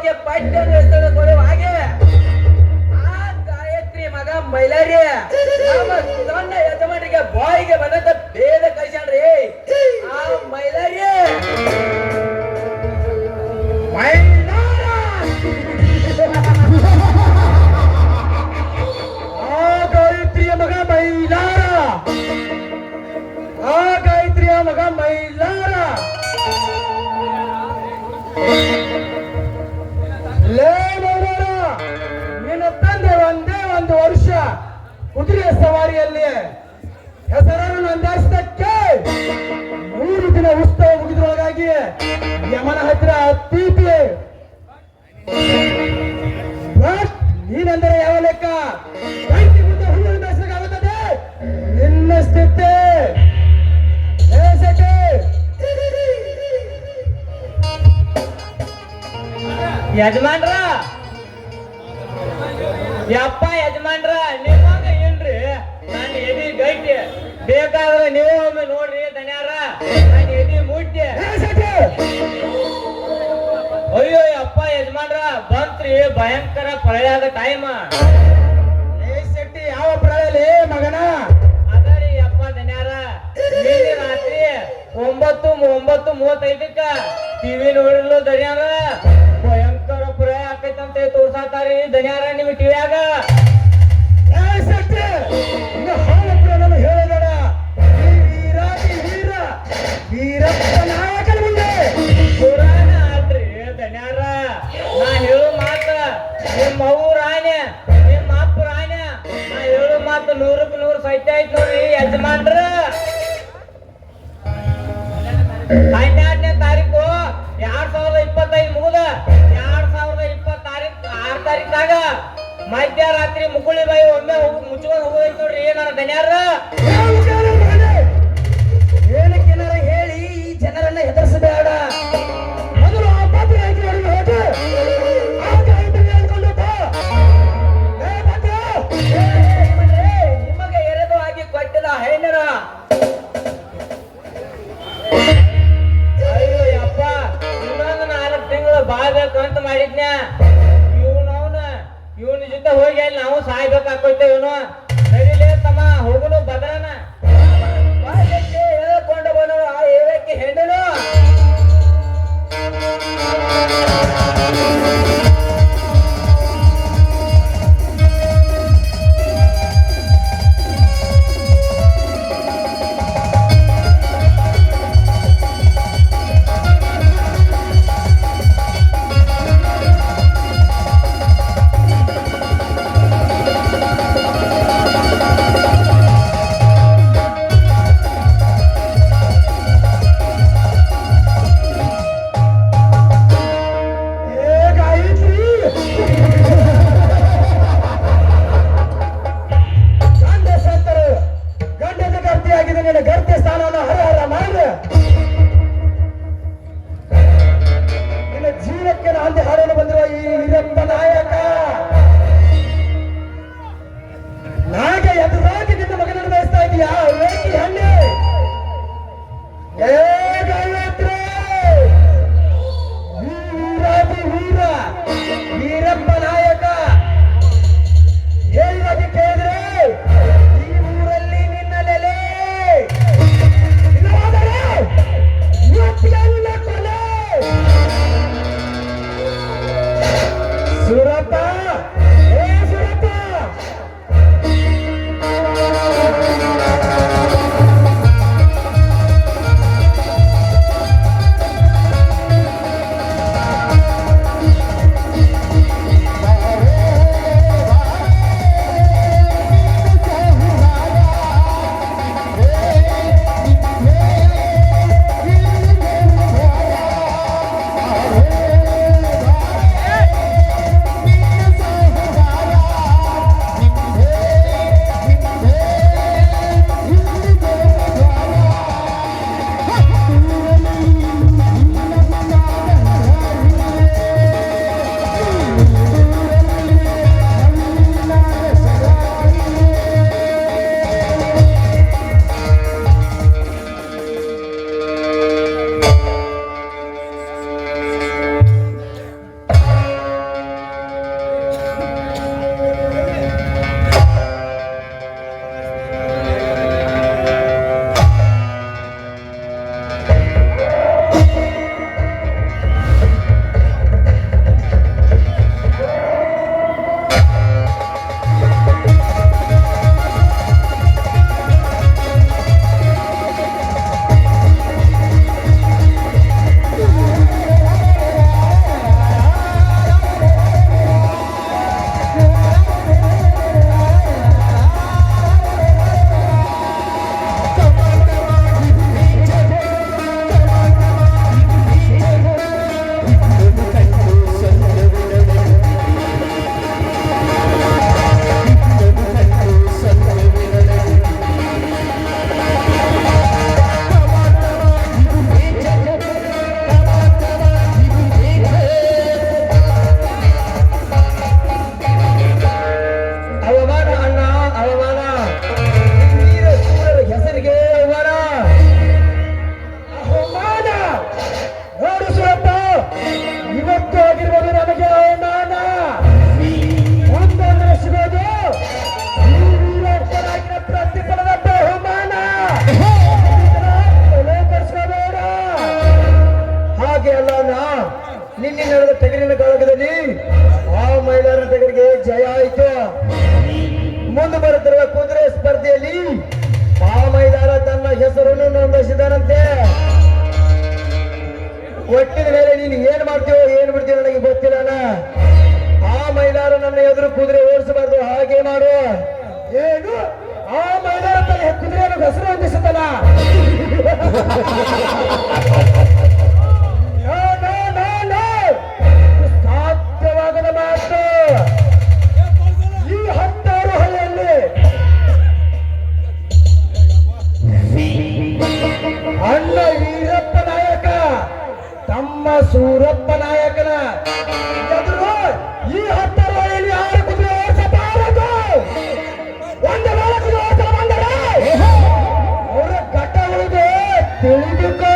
ಹೋಗಿ ಪಟ್ಟಣ ಕೊಡುವ ಹಾಗೆ. ಆ ಗಾಯತ್ರಿ ಮಗ ಮೈಲಾರಿ. ಸಣ್ಣ ಯಜಮಾನಿಗೆ ಸವಾರಿಯಲ್ಲಿ ಹೆಸರನ್ನು ನೋಂದಾಯಿಸಿದಕ್ಕೆ ಮೂರು ದಿನ ಉತ್ಸವ ಮುಗಿದ್ರೊಳಗಾಗಿ ಯಮನ ಅತ್ತೀತಿ ಬಟ್ ನೀನೆಂದರೆ ಯಾವ ಲೆಕ್ಕ? ಬೆಳೆಸಕ್ಕಾಗುತ್ತದೆ ನಿನ್ನ ಸ್ಥಿತಿ? ಯಜಮಾನ್ರ. ಯಪ್ಪ, ಯಜಮಾನ್ರ ನಿಮಗ ಬೇಕಾದ್ರೆ ನೀವು ಒಮ್ಮೆ ನೋಡ್ರಿ ದಣ್ಯಾರ ನಾನು ಎದಿ ಮುಟ್ಟಿ? ಅಯ್ಯೋ ಅಪ್ಪ ಯಜಮಾನ್ರ ಬಂತ್ರಿ ಭಯಂಕರ ಪ್ರಳಯದ ಟೈಮ್ ಏ ಶೆಟ್ಟಿ ಯಾವ ಪ್ರಳಯಲಿ ಮಗನ? ಅದರಿ ಅಪ್ಪ ದಣ್ಯಾರ ನಿನ್ನೆ ರಾತ್ರಿ ಒಂಬತ್ತು ಒಂಬತ್ತು ಮೂವತ್ತೈದಕ್ಕ ಟಿವಿ ನೋಡಿರ್ಲು ದಣ್ಯಾರ ಭಯಂಕರ ಪ್ರಳಯ ಆಕೈತಂತ ತೋರ್ಸಾತಾರಿ ದಣ್ಯಾರ ನಿಮ್ ಟಿವ್ಯಾಗ ಸತ್ಯ ಐತ್ ನೋಡ್ರಿ ಯಜಮಾನ್ರ. ಹನ್ನೆರಡನೇ ತಾರೀಕು ಎರಡ್ ಸಾವಿರದ ಇಪ್ಪತ್ತೈದು ಮುಗಿದ. ಎರಡ್ ಸಾವಿರದ ಇಪ್ಪತ್ತ ತಾರೀಕು ಆರ್ ತಾರೀಕಾಗ ಮಧ್ಯರಾತ್ರಿ ಮುಗುಳಿ ಬಾಯಿ ಒಮ್ಮೆ ಮುಚ್ಕೊಂಡು ಹೋಗೋದೈತ್ ನೋಡ್ರಿ ನನ್ನ ದಣ್ಯಾರ ಮಾಡಿದ್ನ? ಇವನವನ ಇವನ ಜೊತೆ ಹೋಗಿ ಅಲ್ಲಿ ನಾವು ಸಾಯ್ಬೇಕಾಕೋಯ್ತೇವನು ಸರಿಲೇ ತಮ್ಮ ಹೋಗಲು ಬದಲನ ಹೇಳ್ಕೊಂಡು ಬರೋ ಆ ಏಳಕ್ಕೆ ಹೆಣ್ಣನು? ಎದುರಾಗಿ ನಿನ್ನ ಮಗನನ್ನು ಬಯಸ್ತಾ ಇದೀಯಾ? ಹಣ್ಣೆ? ಏ ಒಟ್ಟಿದ ಮೇಲೆ ನೀನು ಏನ್ ಮಾಡ್ತೀವೋ, ಏನ್ ಬಿಡ್ತೀವೋ ನನಗೆ ಗೊತ್ತಿಲ್ಲ ಆ ಮೈದಾನ ನನ್ನ ಎದುರು ಕುದುರೆ ಓಡಿಸಬಾರ್ದು, ಹಾಗೆ ಮಾಡು. ಏನು? ಆ ಮೈಲಾರ ತಲೆ ಕುದುರೆ ಹೆಸರು ಹೊಂದಿಸುತ್ತಲ್ಲ ಸಾಧ್ಯವಾಗದ ಮಾತು. ತಿಳಿದುಕೋ